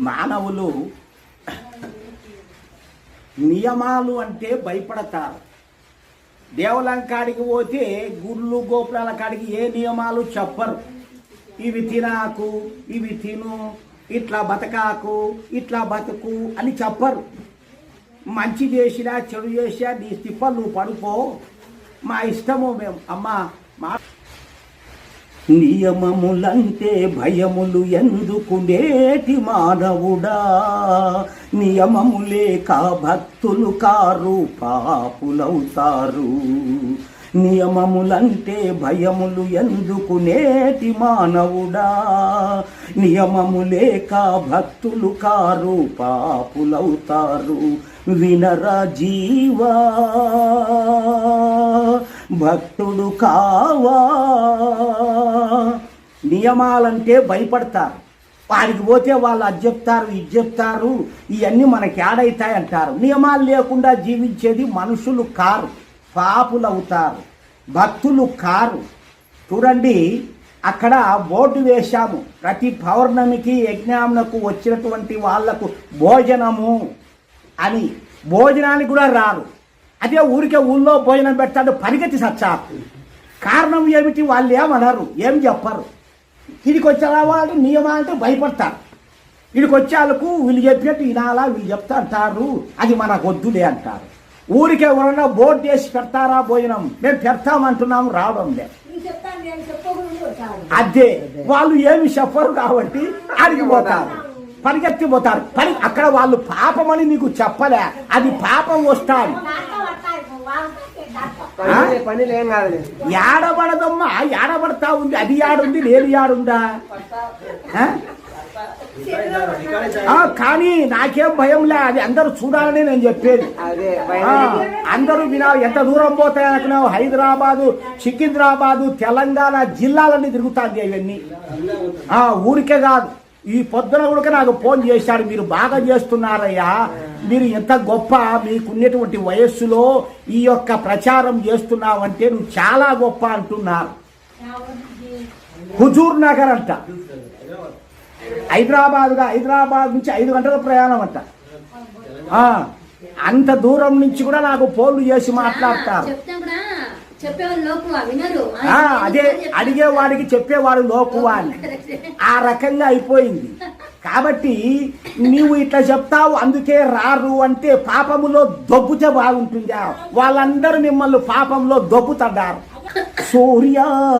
మానవులు నియమాలు అంటే భయపడతారు. దేవలం కాడికి పోతే గుళ్ళు గోపురాల కాడికి ఏ నియమాలు చెప్పరు. ఇవి తినాకు ఇవి తిను ఇట్లా బతకాకు ఇట్లా బతుకు అని చెప్పరు. మంచి చేసినా చెడు చేసినా నీ తిప్పలు నువ్వు పడుకో మా ఇష్టము మేము. అమ్మ నియమములంటే భయములు ఎందుకు నేటి మానవుడా? నియమములే కా భక్తులు కారు పాపులవుతారు. నియమములంటే భయములు ఎందుకు నేటి మానవుడా? నియమము లేక భక్తులు కారు పాపులవుతారు. వినరా జీవా భక్తుడు కావా? నియమాలంటే భయపడతారు. వారికి పోతే వాళ్ళు అది చెప్తారు ఇది చెప్తారు ఇవన్నీ మనకి యాడైతాయి అంటారు. నియమాలు లేకుండా జీవించేది మనుషులు కారు పాపులు అవుతారు భక్తులు కారు. చూడండి అక్కడ బోర్డు వేశాము. ప్రతి పౌర్ణమికి యజ్ఞామునకు వచ్చినటువంటి వాళ్ళకు భోజనము అని. భోజనానికి కూడా రారు. అదే ఊరికే ఊళ్ళో భోజనం పెడతాడు పరిగెత్తి సచ్చారు కారణం ఏమిటి? వాళ్ళు ఏమనరు ఏం చెప్పరు. వీడికి వచ్చే వాళ్ళు నియమాలంటే భయపడతారు. వీడికి వచ్చే వాళ్ళకు వీళ్ళు చెప్పినట్టు వినాలా వీళ్ళు చెప్తా అంటారు అది మనకు వద్దులే అంటారు. ఊరికే ఎవరన్నా బోర్డు చేసి పెడతారా భోజనం? మేము పెడతామంటున్నాము రావడం లేదు అదే వాళ్ళు ఏమి చెప్పరు కాబట్టి అడిగిపోతారు పరిగెత్తి పోతారు. పరి అక్కడ వాళ్ళు పాపమని నీకు చెప్పలే. అది పాపం వస్తాడు ఏడబడదమ్మా ఏడబడతా ఉంది అది యాడుంది లేదు యాడుందా? కానీ నాకేం భయంలే అది అందరూ చూడాలని నేను చెప్పేది. అందరూ వినా ఎంత దూరం పోతాయి అనుకున్నావు? హైదరాబాదు సికింద్రాబాదు తెలంగాణ జిల్లాలన్నీ తిరుగుతాంది అవన్నీ. ఆ, ఊరికే కాదు. ఈ పొద్దున కూడా నాకు ఫోన్ చేశాడు మీరు బాగా చేస్తున్నారయ్యా. మీరు ఎంత గొప్ప మీకున్నటువంటి వయస్సులో ఈ యొక్క ప్రచారం చేస్తున్నావంటే నువ్వు చాలా గొప్ప అంటున్నారు. హుజూర్ నగర్ అంట. హైదరాబాద్గా హైదరాబాద్ నుంచి ఐదు గంటల ప్రయాణం అంట. అంత దూరం నుంచి కూడా నాకు ఫోన్లు చేసి మాట్లాడతారు చెప్తే కూడా చెప్పేవాళ్ళు లోకువా వినరు ఆ, అదే అడిగేవాడికి చెప్పేవాడు లోకువా అని. ఆ రకంగా అయిపోయింది. కాబట్టి నీవు ఇట్లా చెప్తావు అందుకే రారు అంటే పాపములో దొబ్బుతే బాగుంటుందా? వాళ్ళందరూ మిమ్మల్ని పాపంలో దొబ్బుతడ్డారు సూర్య